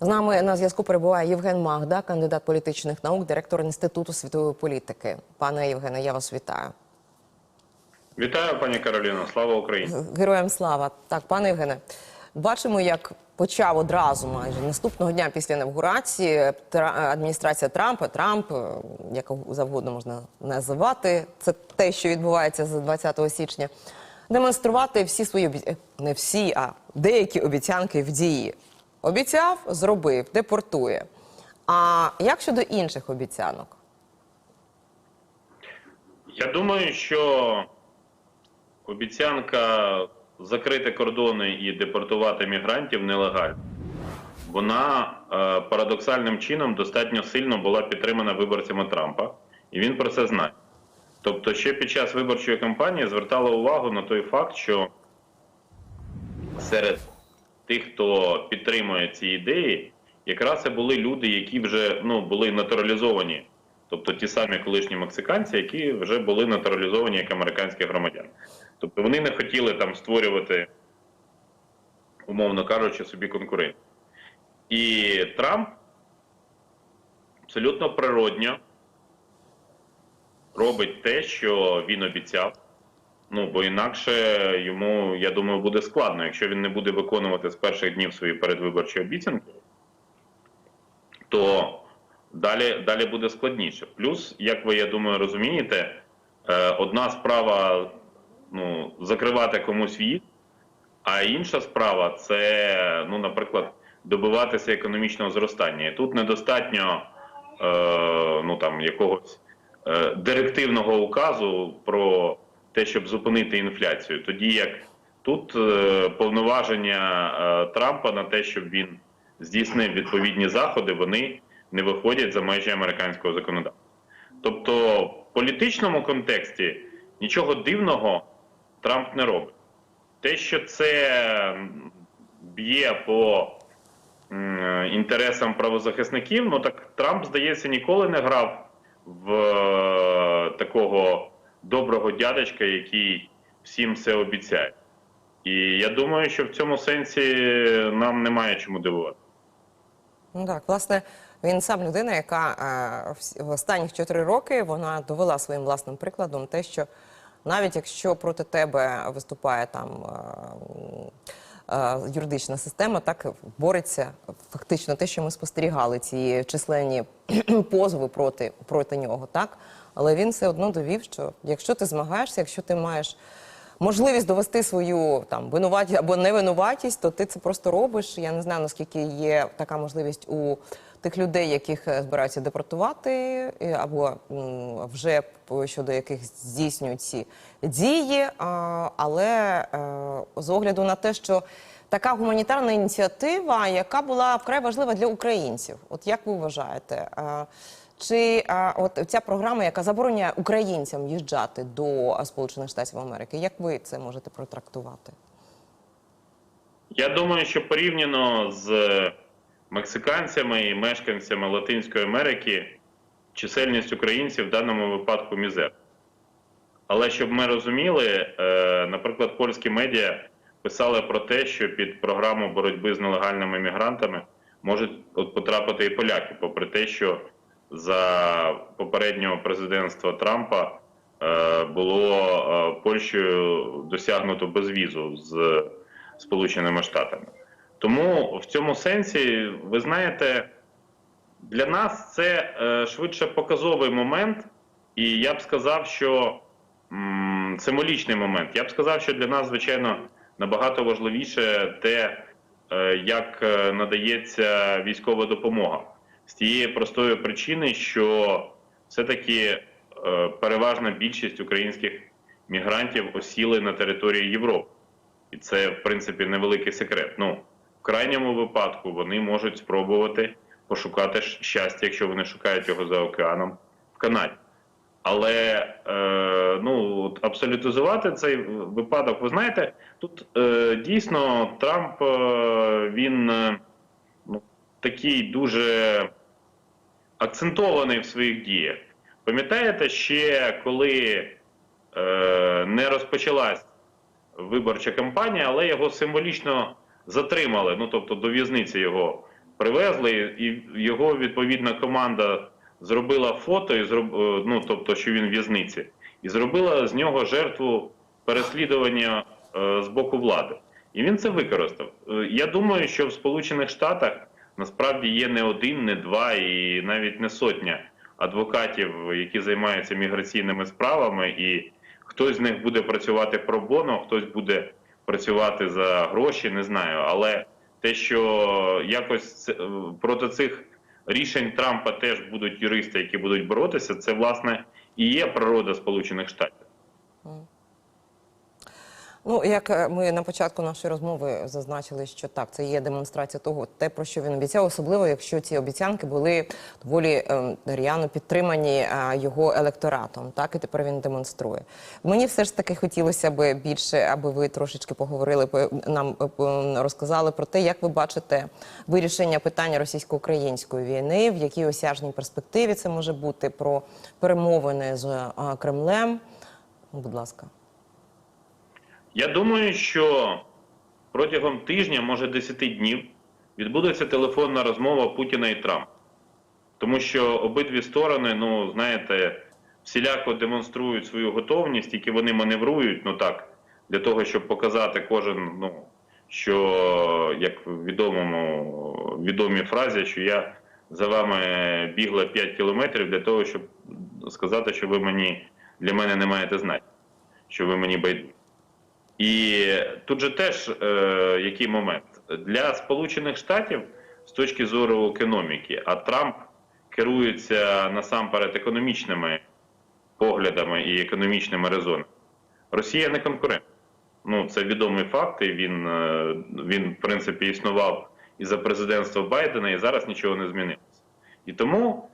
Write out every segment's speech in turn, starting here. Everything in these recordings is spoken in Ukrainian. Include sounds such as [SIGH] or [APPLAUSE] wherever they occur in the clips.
З нами на зв'язку перебуває Євген Магда, кандидат політичних наук, директор Інституту світової політики. Пане Євгене, я вас вітаю. Вітаю, пані Кароліно. Слава Україні. Героям слава. Так, пане Євгене, бачимо, як почав одразу майже наступного дня після інавгурації Тра- адміністрація Трампа, Трамп, е, як завгодно можна називати, це те, що відбувається з 20 січня, демонструвати всі свої не всі, а деякі обіцянки в дії. Обіцяв, зробив, депортує. А як щодо інших обіцянок? Я думаю, що обіцянка закрити кордони і депортувати мігрантів нелегальна. Вона е, парадоксальним чином достатньо сильно була підтримана виборцями Трампа, і він про це знає. Тобто, ще під час виборчої кампанії звертала увагу на той факт, що серед тих, хто підтримує ці ідеї, якраз це були люди, які вже ну, були натуралізовані, тобто ті самі колишні мексиканці, які вже були натуралізовані як американські громадяни. Тобто вони не хотіли там створювати, умовно кажучи, собі конкурентів. І Трамп абсолютно природньо робить те, що він обіцяв. Ну, бо інакше йому, я думаю, буде складно, якщо він не буде виконувати з перших днів свої передвиборчі обіцянки, то далі, далі буде складніше. Плюс, як ви, я думаю, розумієте, е, одна справа ну, закривати комусь в'їзд, а інша справа це, ну, наприклад, добиватися економічного зростання. І тут недостатньо е, ну, там, якогось е, директивного указу про те, щоб зупинити інфляцію. Тоді як тут е, повноваження е, Трампа на те, щоб він здійснив відповідні заходи, вони не виходять за межі американського законодавства. Тобто, в політичному контексті нічого дивного Трамп не робить. Те, що це б'є по інтересам правозахисників, ну так Трамп, здається, ніколи не грав в е, такого доброго дядечка, який всім все обіцяє. І я думаю, що в цьому сенсі нам немає чому дивувати. Ну так, власне, він сам людина, яка е, в останніх чотири роки вона довела своїм власним прикладом те, що навіть якщо проти тебе виступає там е, е, юридична система, так бореться фактично те, що ми спостерігали, ці численні [CLEARS THROAT] позови проти, проти нього, так. Але він все одно довів, що якщо ти змагаєшся, якщо ти маєш можливість довести свою там винуватість або невинуватість, то ти це просто робиш. Я не знаю наскільки є така можливість у тих людей, яких е, збираються депортувати, е, або вже щодо яких здійснюють ці дії. Але е, з огляду на те, що така гуманітарна ініціатива, яка була вкрай важлива для українців, от як ви вважаєте? Е, чи а, от ця програма, яка забороняє українцям їжджати до Сполучених Штатів Америки, як ви це можете протрактувати? Я думаю, що порівняно з мексиканцями і мешканцями Латинської Америки, чисельність українців в даному випадку мізер. Але щоб ми розуміли, е, наприклад, польські медіа писали про те, що під програму боротьби з нелегальними мігрантами можуть потрапити і поляки, попри те, що за попереднього президентства Трампа е, було е, Польщею досягнуто безвізу з Сполученими Штатами. Тому в цьому сенсі, ви знаєте, для нас це е, швидше показовий момент, і я б сказав, що символічний момент. Я б сказав, що для нас, звичайно, набагато важливіше те, як надається військова допомога. З тієї простої причини, що все-таки е, переважна більшість українських мігрантів осіли на території Європи. І це, в принципі, невеликий секрет. Ну, в крайньому випадку вони можуть спробувати пошукати щастя, якщо вони шукають його за океаном в Канаді. Але е, ну, абсолютизувати цей випадок, ви знаєте, тут е, дійсно Трамп е, він е, ну, такий дуже акцентований в своїх діях. Пам'ятаєте, ще коли е, не розпочалась виборча кампанія, але його символічно затримали. Ну тобто до в'язниці його привезли, і його відповідна команда зробила фото, і зроб... е, ну, тобто, що він в в'язниці, і зробила з нього жертву переслідування е, з боку влади. І він це використав. Е, Я думаю, що в Сполучених Штатах насправді є не один, не два і навіть не сотня адвокатів, які займаються міграційними справами, і хтось з них буде працювати про боно, хтось буде працювати за гроші, не знаю. Але те, що якось е, проти цих рішень Трампа теж будуть юристи, які будуть боротися, це власне і є природа Сполучених Штатів. Ну, як е, ми на початку нашої розмови зазначили, що так, це є демонстрація того, те, про що він обіцяв, особливо якщо ці обіцянки були доволі е, р'яно підтримані е, його електоратом. Так і тепер він демонструє. Мені все ж таки хотілося би більше, аби ви трошечки поговорили, по- нам е, розказали про те, як ви бачите вирішення питання російсько-української війни, в якій осяжній перспективі це може бути про перемовини з е, Кремлем. Будь ласка. Я думаю, що протягом тижня, може 10 днів, відбудеться телефонна розмова Путіна і Трампа. Тому що обидві сторони, ну знаєте, всіляко демонструють свою готовність, тільки вони маневрують, ну так, для того, щоб показати кожен, ну що як в відомому відомій фразі, що я за вами бігла 5 кілометрів для того, щоб сказати, що ви мені для мене не маєте знати, що ви мені байдужі. І тут же теж е, який момент для Сполучених Штатів з точки зору економіки, а Трамп керується насамперед економічними поглядами і економічними резонами. Росія не конкурент. Ну це відомий факт. І він, е, він в принципі існував і за президентства Байдена, і зараз нічого не змінилося. І тому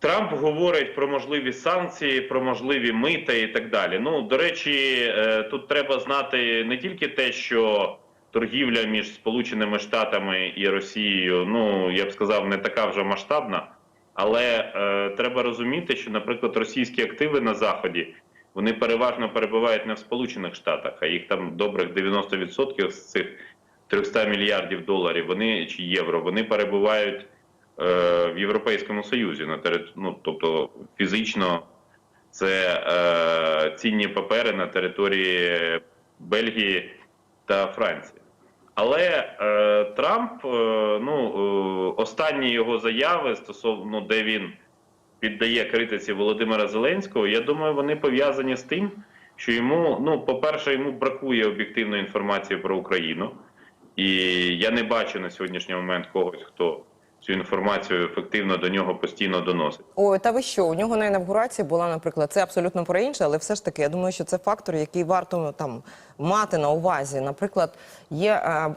Трамп говорить про можливі санкції, про можливі мита і так далі. Ну до речі, е, тут треба знати не тільки те, що торгівля між Сполученими Штатами і Росією, ну я б сказав, не така вже масштабна, але е, треба розуміти, що, наприклад, російські активи на заході вони переважно перебувають не в Сполучених Штатах, а їх там добрих 90% з цих 300 мільярдів доларів вони чи євро, вони перебувають в Європейському Союзі на тери... ну, тобто фізично це е, цінні папери на території Бельгії та Франції. Але е, Трамп, е, ну е, останні його заяви стосовно де він піддає критиці Володимира Зеленського, я думаю, вони пов'язані з тим, що йому, ну, по-перше, йому бракує об'єктивної інформації про Україну. І я не бачу на сьогоднішній момент когось, хто цю інформацію ефективно до нього постійно доносить. Ой, та ви що? У нього на інавгурації була, наприклад, це абсолютно про інше, але все ж таки, я думаю, що це фактор, який варто ну, там мати на увазі. Наприклад, є е,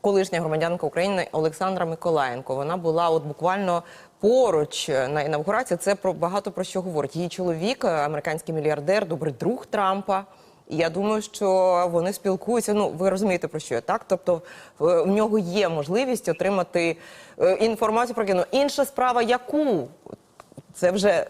колишня громадянка України Олександра Миколаєнко. Вона була от буквально поруч на інавгурації. Це про багато про що говорить. Її чоловік, е, американський мільярдер, добрий друг Трампа. Я думаю, що вони спілкуються. Ну, ви розумієте про що я так? Тобто в в нього є можливість отримати е, інформацію про кіно. Інша справа, яку це вже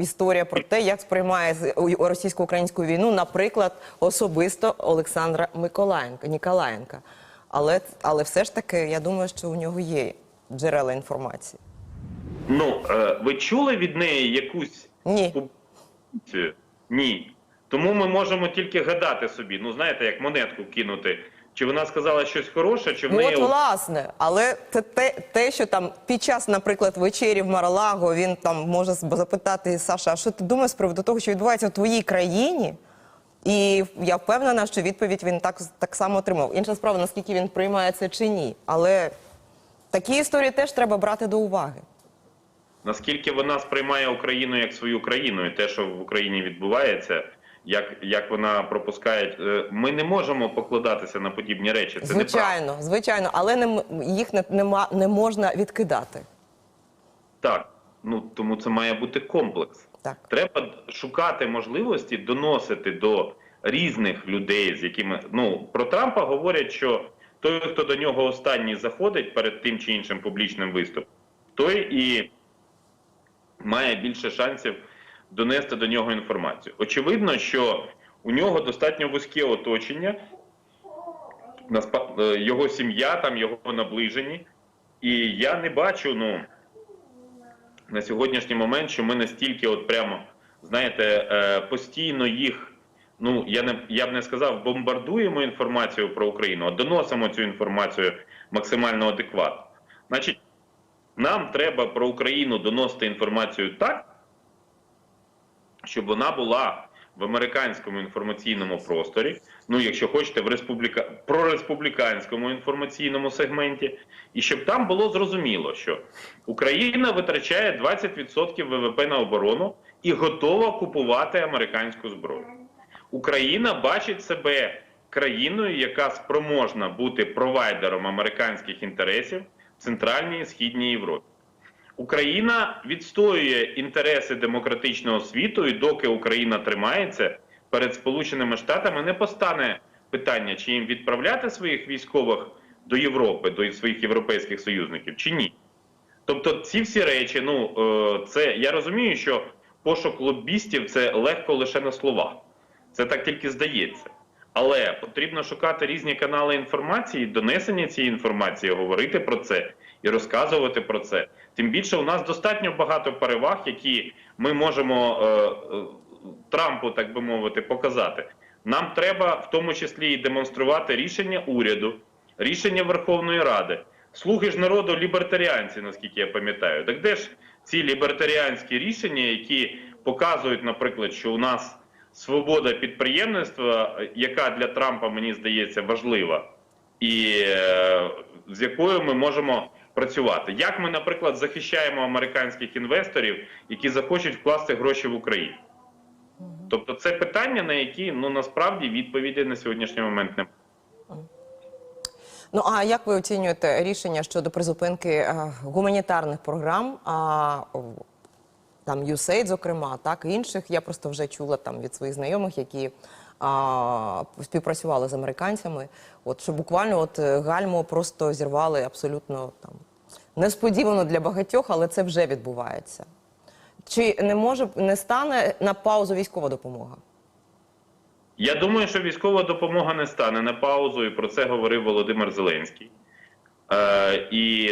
історія про те, як сприймає російсько-українську війну, наприклад, особисто Олександра Миколаєнка, Ніколаєнка. Але, але все ж таки, я думаю, що у нього є джерела інформації. Ну, е, ви чули від неї якусь Ні. Ні. Тому ми можемо тільки гадати собі. Ну, знаєте, як монетку кинути. Чи вона сказала щось хороше, чи в неї От власне, але це те, те, що там під час, наприклад, вечері в Маралаго він там може запитати Саша, а що ти думаєш з приводу того, що відбувається в твоїй країні? І я впевнена, що відповідь він так, так само отримав. Інша справа, наскільки він приймає це чи ні. Але такі історії теж треба брати до уваги. наскільки вона сприймає Україну як свою країну, і те, що в Україні відбувається, як, як вона пропускає. е, Ми не можемо покладатися на подібні речі. Це неправда. звичайно, звичайно, але не, їх не, нема, не можна відкидати. Так. Ну тому це має бути комплекс. Так. Треба шукати можливості доносити до різних людей, з якими ну про Трампа говорять, що той, хто до нього останній заходить перед тим чи іншим публічним виступом, той і має більше шансів донести до нього інформацію. Очевидно, що у нього достатньо вузьке оточення, е, його сім'я, там його наближені. І я не бачу, ну на сьогоднішній момент, що ми настільки, от прямо, знаєте, е, постійно їх. Ну, я не я б не сказав, бомбардуємо інформацію про Україну, а доносимо цю інформацію максимально адекватно. Значить, нам треба про Україну доносити інформацію так, щоб вона була в американському інформаційному просторі, ну, якщо хочете, в республіка... прореспубліканському інформаційному сегменті, і щоб там було зрозуміло, що Україна витрачає 20% ВВП на оборону і готова купувати американську зброю. Україна бачить себе країною, яка спроможна бути провайдером американських інтересів в Центральній і Східній Європі. Україна відстоює інтереси демократичного світу, і доки Україна тримається перед Сполученими Штатами, не постане питання, чи їм відправляти своїх військових до Європи, до своїх європейських союзників, чи ні. Тобто, ці всі речі, ну е, це я розумію, що пошук лобістів це легко лише на словах. Це так тільки здається. Але потрібно шукати різні канали інформації, донесення цієї інформації, говорити про це і розказувати про це. Тим більше у нас достатньо багато переваг, які ми можемо е, е, Трампу, так би мовити, показати. Нам треба в тому числі і демонструвати рішення уряду, рішення Верховної Ради. Слуги ж народу лібертаріанці, наскільки я пам'ятаю. Так де ж ці лібертаріанські рішення, які показують, наприклад, що у нас свобода підприємництва, яка для Трампа, мені здається, важлива, і е, з якою ми можемо працювати. Як ми, наприклад, захищаємо американських інвесторів, які захочуть вкласти гроші в Україну? Тобто, це питання, на які ну насправді відповіді на сьогоднішній момент немає. Ну а як ви оцінюєте рішення щодо призупинки е, гуманітарних програм? А там USAID, зокрема, так і інших. Я просто вже чула там від своїх знайомих, які а, співпрацювали з американцями. От що буквально от е, гальмо просто зірвали абсолютно там несподівано для багатьох, але це вже відбувається. Чи не може не стане на паузу військова допомога? Я думаю, що військова допомога не стане на паузу, і про це говорив Володимир Зеленський. Е, і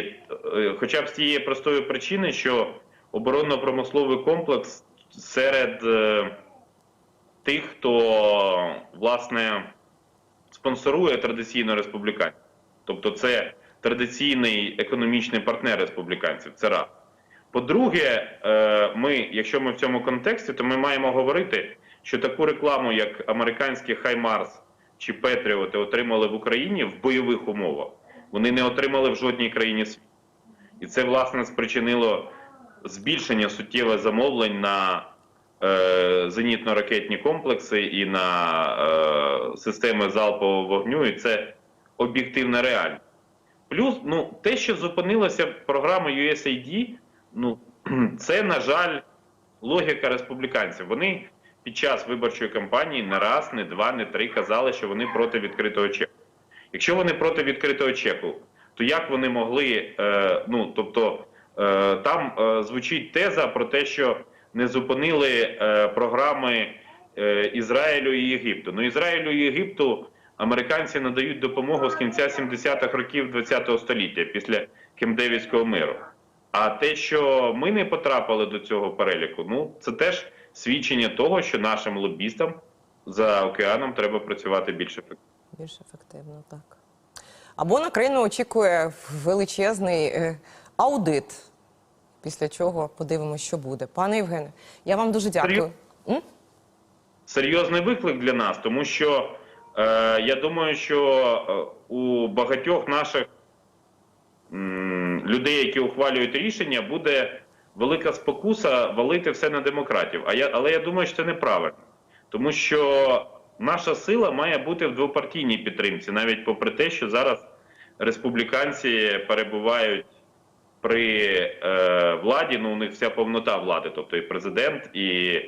е, хоча б з тієї простої причини, що оборонно-промисловий комплекс серед е, тих, хто власне спонсорує традиційно республіканців. Тобто, це традиційний економічний партнер республіканців. Це раз. По-друге, е, ми, якщо ми в цьому контексті, то ми маємо говорити, що таку рекламу, як американські Хаймарс чи Петріоти отримали в Україні в бойових умовах, вони не отримали в жодній країні світу. І це, власне, спричинило збільшення суттєве замовлень на зенітно-ракетні комплекси і на е, системи залпового вогню, і це об'єктивна реальність. Плюс, ну, те, що зупинилася програма USAID, ну, [CLEARS THROAT] це, на жаль, логіка республіканців. Вони під час виборчої кампанії не раз, не два, не три казали, що вони проти відкритого чеку. Якщо вони проти відкритого чеку, то як вони могли, е, ну тобто е, там е, звучить теза про те, що не зупинили е, програми е, Ізраїлю і Єгипту. Ну Ізраїлю і Єгипту американці надають допомогу з кінця 70-х років ХХ століття після Кемдевівського миру. А те, що ми не потрапили до цього переліку, ну це теж свідчення того, що нашим лобістам за океаном треба працювати більш ефективно. Більш ефективно, так. Або на країну очікує величезний е, аудит, після чого подивимося, що буде. Пане Євгене, я вам дуже дякую. Серйозний виклик для нас, тому що е, я думаю, що е, у багатьох наших м, людей, які ухвалюють рішення, буде велика спокуса валити все на демократів. А я, але я думаю, що це неправильно, тому що наша сила має бути в двопартійній підтримці, навіть попри те, що зараз республіканці перебувають при е, владі, ну у них вся повнота влади, тобто і президент, і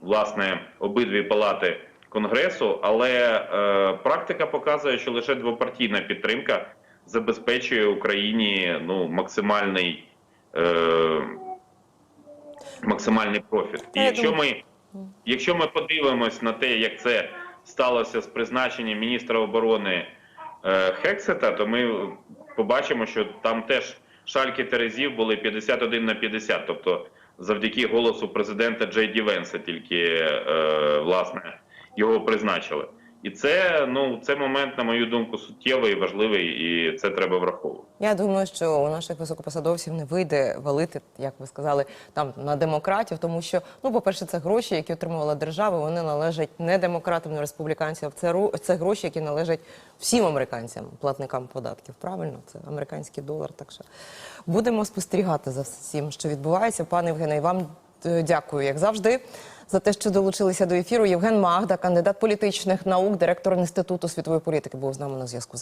власне обидві палати конгресу. Але е, практика показує, що лише двопартійна підтримка забезпечує Україні ну максимальний. Е, максимальний профіт. І якщо ми, якщо ми подивимось на те, як це сталося з призначенням міністра оборони е, Хексета, то ми побачимо, що там теж Шальки Терезів були 51 на 50, тобто завдяки голосу президента Джей Ді Венса тільки е, власне його призначили. І це ну це момент, на мою думку, суттєвий і важливий, і це треба враховувати. Я думаю, що у наших високопосадовців не вийде валити, як ви сказали, там на демократів, тому що ну, по-перше, це гроші, які отримувала держава. Вони належать не демократам, не республіканцям. Це це гроші, які належать всім американцям, платникам податків. Правильно, це американський долар. Так що будемо спостерігати за всім, що відбувається. Пане Євгене, вам е, дякую, як завжди. За те, що долучилися до ефіру, Євген Магда, кандидат політичних наук, директор інституту світової політики, був з нами на зв'язку.